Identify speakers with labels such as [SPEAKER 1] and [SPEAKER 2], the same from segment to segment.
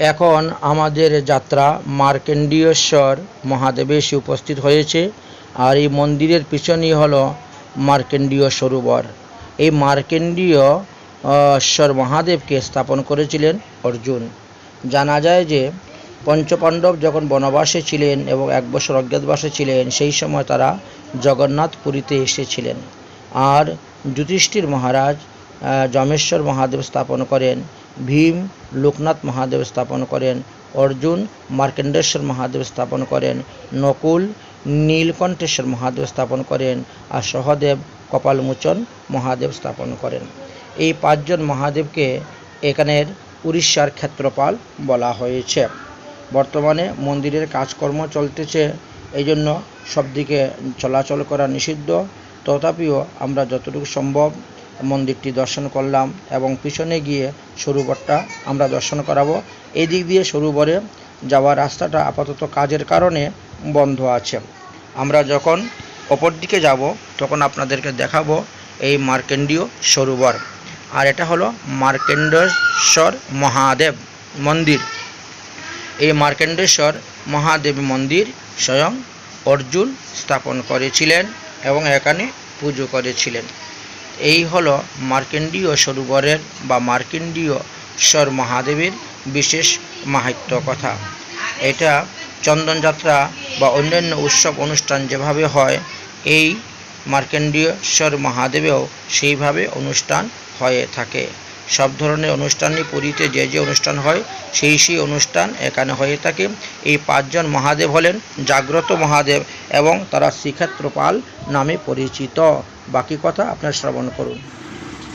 [SPEAKER 1] এখন আমাদের যাত্রা মার্কেন্ডীয়শ্বর মহাদেবে এসে উপস্থিত হয়েছে, আর এই মন্দিরের পিছনেই হলো মার্কেন্ডীয় সরোবর। এই মার্কেন্ডীয় ঈশ্বর মহাদেবকে স্থাপন করেছিলেন অর্জুন। জানা যায় যে, পঞ্চপাণ্ডব যখন বনবাসে ছিলেন এবং এক বছর অজ্ঞাতবাসে ছিলেন, সেই সময় তারা জগন্নাথ পুরীতে এসেছিলেন। আর যুধিষ্ঠির মহারাজ যমেশ্বর মহাদেব স্থাপন করেন। ভীম, লোকনাথ মহাদেব স্থাপন করেন, অর্জুন, মার্কেন্ডেশ্বর মহাদেব স্থাপন করেন, নকুল, নীলকণ্ঠেশ্বর মহাদেব স্থাপন করেন আর সহদেব কপালমোচন মহাদেব স্থাপন করেন। এই পাঁচজন মহাদেবকে এখানের উড়িষ্যার ক্ষেত্রপাল বলা হয়েছে। বর্তমানে মন্দিরের কাজকর্ম চলতেছে এই জন্য সব দিকে চলাচল করা নিষিদ্ধ। তথাপিও আমরা যতটুকু সম্ভব মন্দিরটি দর্শন করলাম এবং পিছনে গিয়ে সরোবরটা আমরা দর্শন করাবো। এই দিক দিয়ে সরোবরে যাওয়ার রাস্তাটা আপাতত কাজের কারণে বন্ধ আছে। আমরা যখন অপর দিকে যাব, তখন আপনাদেরকে দেখাবো এই মার্কেন্ডীয় সরোবর। আর এটা হলো মার্কেন্ডেশ্বর মহাদেব মন্দির। এই মার্কেন্ডেশ্বর মহাদেব মন্দির স্বয়ং অর্জুন স্থাপন করেছিলেন এবং এখানে পুজো করেছিলেন। এই হলো মার্কেন্ডীয় সরোবরের বা মার্কেন্ডীয় ঈশ্বর মহাদেবের বিশেষ মাহাত্ম্য কথা। এটা চন্দনযাত্রা বা অন্যান্য উৎসব অনুষ্ঠান যেভাবে হয়, এই মার্কেন্ডীয়শ্বর মহাদেবেও সেইভাবে অনুষ্ঠান হয়ে থাকে। সব ধরনের অনুষ্ঠানই পুরীতে যে যে অনুষ্ঠান হয়, সেই সেই অনুষ্ঠান এখানে হয়ে থাকে। এই পাঁচজন মহাদেব হলেন জাগ্রত মহাদেব এবং তারা শ্রীক্ষেত্রপাল নামে পরিচিত। বাকি কথা আপনার শ্রবণ করুন।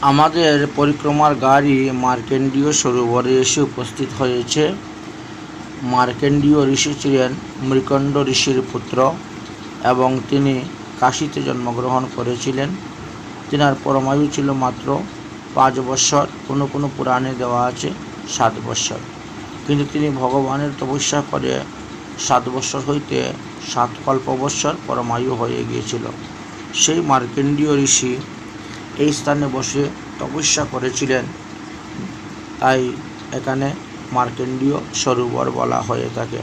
[SPEAKER 1] আমাদের পরিক্রমার গাড়ি মার্কেন্ডীয় সরোবরে এসে উপস্থিত হয়েছে। মার্কেন্ডীয় ঋষি ছিলেন মৃকণ্ড ঋষির পুত্র এবং তিনি কাশীতে জন্মগ্রহণ করেছিলেন। তিনার পরমায়ু ছিল মাত্র পাঁচ বৎসর, কোনো কোনো পুরাণে দেওয়া আছে সাত বৎসর। কিন্তু তিনি ভগবানের তপস্যা করে সাত বৎসর হইতে সাত কল্প বৎসর পরমায়ু হয়ে গিয়েছিল। সেই মার্কেন্ডীয় ঋষি এই স্থানে বসে তপস্যা করেছিলেন। তাই এখানে মার্কেন্ডীয় সরোবর বলা হয়ে থাকে।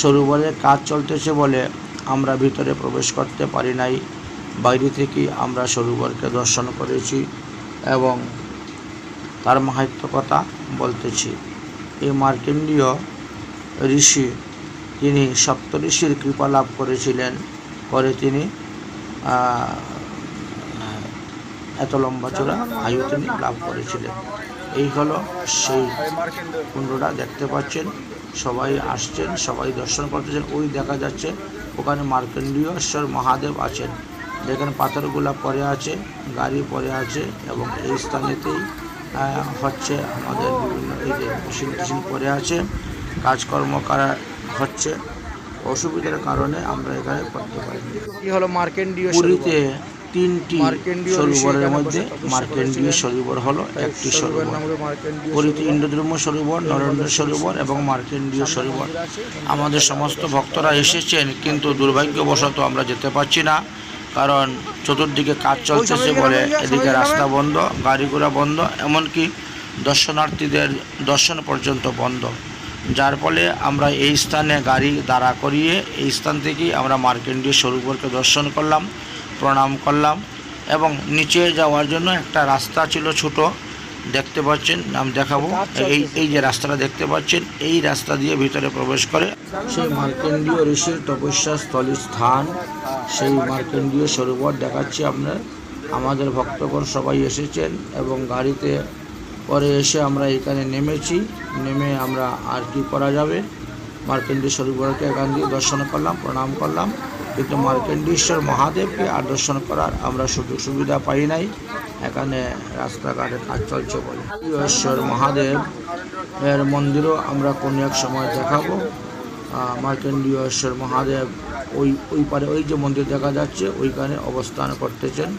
[SPEAKER 1] সরোবরের কাজ চলতেছে বলে আমরা ভিতরে প্রবেশ করতে পারি নাই। বাইরে থেকেই আমরা সরোবরকে দর্শন করেছি এবং তার মাহাত্ম্য কথা বলতেছি। এই মার্কেন্ডীয় ঋষি, তিনি সপ্তঋষির কৃপা লাভ করেছিলেন। পরে তিনি এত লম্বা চূড়া আয়ু তিনি লাভ করেছিলেন। এই হলো সেই কুণ্ডটা, দেখতে পাচ্ছেন, সবাই আসছেন, সবাই দর্শন করতেছেন। ওই দেখা যাচ্ছে, ওখানে মার্কেন্ডীয়শ্বর মহাদেব আছেন। যেখানে পাথরগুলা পরে আছে, গাড়ি পরে আছে, এবং এই স্থানেতেই হচ্ছে আমাদের বিভিন্ন এই যে মেশিন টেশিন পরে আছে, কাজকর্ম করা হচ্ছে। অসুবিধার কারণে আমরা এখানে করতে পারি
[SPEAKER 2] কি হলো? মার্কেন্ডীয়
[SPEAKER 1] পুরীতে তিনটি সরোবরের মধ্যে মার্কেন্ডীয় সরোবর হলো একটি সরোবর। পুরীতে
[SPEAKER 2] সরোবর।
[SPEAKER 1] সরোবর নরেন্দ্র সরোবর এবং মার্কেন্ডীয় সরোবর। আমাদের সমস্ত ভক্তরা এসেছেন কিন্তু দুর্ভাগ্যবশত আমরা যেতে পারছি না কারণ চতুর্দিকে কাজ চলতেছে বলে এদিকে রাস্তা বন্ধ গাড়ি ঘোড়া বন্ধ এমনকি দর্শনার্থীদের দর্শন পর্যন্ত বন্ধ। যার ফলে আমরা এই স্থানে গাড়ি দাঁড়া করিয়ে এই স্থান থেকেই আমরা মার্কেন্ডীয় সরোবরকে দর্শন করলাম, প্রণাম করলাম এবং নিচে যাওয়ার জন্য একটা রাস্তা ছিল ছোট, দেখতে পাচ্ছেন আমি দেখাবো। এই এই যে রাস্তাটা দেখতে পাচ্ছেন, এই রাস্তা দিয়ে ভিতরে প্রবেশ করে সেই মার্কেন্ডীয় ঋষির তপস্যা স্থলী স্থান, সেই মার্কেন্ডীয় সরোবর দেখাচ্ছি আপনার। আমাদের ভক্তগণ সবাই এসেছেন এবং গাড়িতে পরে এসে আমরা এখানে নেমেছি। নেমে আমরা আর কি করা যাবে? মার্কেন্ডীয় সরোবরকে এখান দিয়ে দর্শন করলাম প্রণাম করলাম। কিন্তু মার্কেন্ডীশ্বর মহাদেবকে আর দর্শন করার আমরা সুযোগ সুবিধা পাই নাই। এখানে রাস্তাঘাটে কাজ চলছে বলে। ঈশ্বর মহাদেব এর মন্দিরও আমরা কোনো এক সময় দেখাবো। আহ, মার্কেন্ডীয় ঈশ্বর মহাদেব ওই ওই পারে ওই যে মন্দির দেখা যাচ্ছে ওইখানে অবস্থান করতেছেন।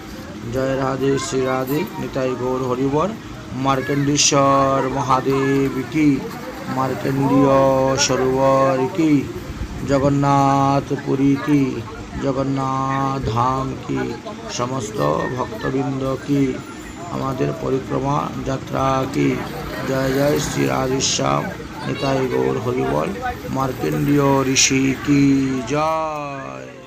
[SPEAKER 1] জয় রাধে শ্রী রাধে নিতাই গৌর হরিবর। মার্কেন্ডীশ্বর মহাদেব কি? মার্কেন্ডীয় সরোবর কি? জগন্নাথ পুরী কি? জগন্নাথ ধাম কি? সমস্ত ভক্তবৃন্দ কি? আমাদের পরিক্রমা যাত্রা কি? জয় জয় শ্রী রাধেশ্যাম, নিতাই গৌর হরিবল মার্কেন্ডীয় ঋষি কি? জয়।